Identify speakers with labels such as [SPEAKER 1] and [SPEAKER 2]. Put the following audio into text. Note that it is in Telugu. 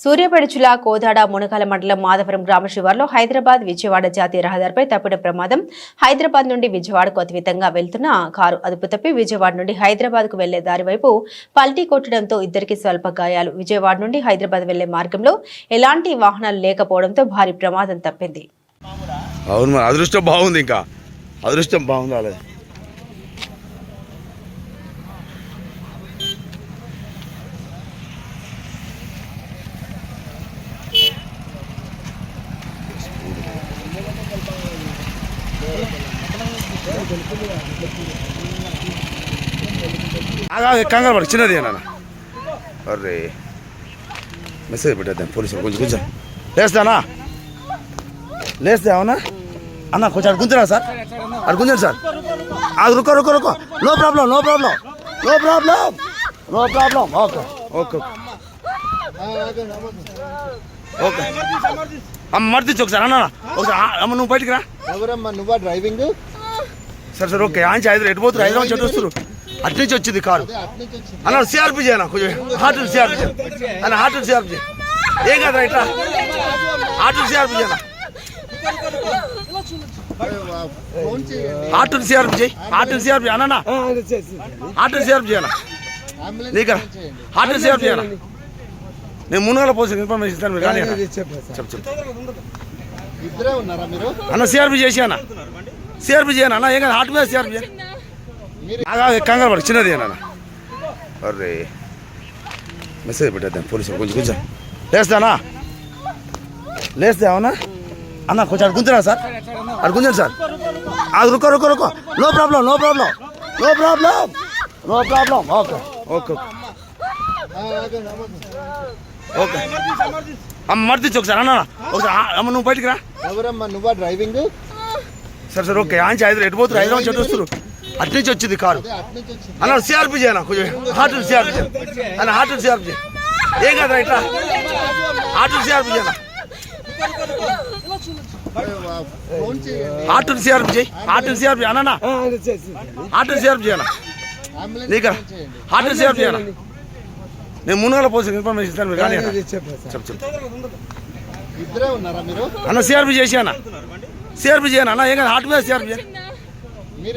[SPEAKER 1] సూర్యాపేట జిల్లా కోదాడ మునకాల మండలం మాధవరం గ్రామ శివార్లో హైదరాబాద్ విజయవాడ జాతీయ రహదారిపై తప్పిన ప్రమాదం. హైదరాబాద్ నుండి విజయవాడకు అతివితంగా వెళ్తున్న కారు అదుపు తప్పి విజయవాడ నుండి హైదరాబాద్కు వెళ్ళే దారి వైపు పల్టీ కొట్టడంతో ఇద్దరికి స్వల్ప గాయాలు. విజయవాడ నుండి హైదరాబాద్ వెళ్ళే మార్గంలో ఎలాంటి వాహనాలు లేకపోవడంతో భారీ ప్రమాదం తప్పింది.
[SPEAKER 2] అవును అదృష్టం బాగుంది ఇంకా. అదృష్టం బాగుంది కంగారు పడు చిన్నది నాన్న అరే మెసేజ్ పెట్టేద్దాం పోలీసులు కొంచెం కొంచెం లేస్తానా? లేస్తే అవునా అన్న కొంచెం అటు గుంజరా సార్? అటు గుంజండి సార్. అది రుకో రుకో రుకో no problem no problem. No problem. No problem. Okay okay okay. అమ్మ మర్తిచ్చు ఒకసారి అన్న ఒకసారి అమ్మ నువ్వు బయటికి రా.
[SPEAKER 3] ఎవరమ్మా నువ్వా డ్రైవింగ్?
[SPEAKER 2] సరే సరే ఓకే. ఆంచి ఐదు ఎటు పోతురు హైదరాబాద్ చెట్టు వస్తారు అటు నుంచి వచ్చింది కారు. అన్న సిఆర్పి చేయనా కొంచెం హార్ట్ సిఆర్పి అన్న హార్ట్ సిఆర్పి చేయి. ఏం కదా ఇట్లా? హార్ట్ సిఆర్పి చేయనా హార్ట్ సిఆర్పి చేయి. హార్ట్ సిఆర్పి అన్న హార్ట్ సిఆర్పి
[SPEAKER 3] అంబులెన్స్
[SPEAKER 2] నీకా హార్ట్ సిఆర్పి చేయనా నేను మునగల పోసిన ఇన్ఫర్మేషన్ ఇస్తాను మీరు కానీ. చెప్పు చెప్పు. అన్న సిఆర్పి చేసి అన్న. సిఆర్పి చేయను అన్న. ఏం కాదు హార్ట్ మీద సిఆర్పి చేయను కంగారు పడు చిన్నది అన్న. అరే మెసేజ్ పెట్టేద్దాం పోలీసు కొంచెం కొంచెం లేస్తానా లేస్తే అవునా అన్న కొంచెం అటు గుంజరా సార్? అక్కడ గుంజండి సార్. అది రుకో రుకో రుకో no problem no problem no problem no problem okay okay okay అమ్మ మర్తిచ్చు ఒకసారి. అన్న ఒకసారి అమ్మ నువ్వు బయటికి రా.
[SPEAKER 3] ఎవరమ్మా నువ్వా డ్రైవింగ్
[SPEAKER 2] సరే సరే ఓకే. ఆంచి ఐదు ఎటు పోతురు హైదరాబాద్ చెట్టు వస్తారు అటు నుంచి వచ్చింది కారు. అన్న సిఆర్పి చేయనా కొంచెం హార్ట్ సిఆర్పి అన్న. హార్ట్ సిఆర్పి ఏం కదా ఇట్లా. హార్ట్ సిఆర్పి చేయనా హార్ట్ సిఆర్పి చేయి హార్ట్ సిఆర్పి అన్న హార్ట్ సిఆర్పి చేయనా
[SPEAKER 3] అంబులెన్స్
[SPEAKER 2] నీకా హార్ట్ సిఆర్పి చేయనా నేను మునగల పోసిన ఇన్ఫర్మేషన్ ఇస్తాను మీరు కానీ అన్న. చెప్పు చెప్పు.
[SPEAKER 3] ఇద్దరే ఉన్నారా మీరు?
[SPEAKER 2] అన్న సిఆర్పి చేసి అన్న. సిఆర్పి చేయను అన్న ఏం కదా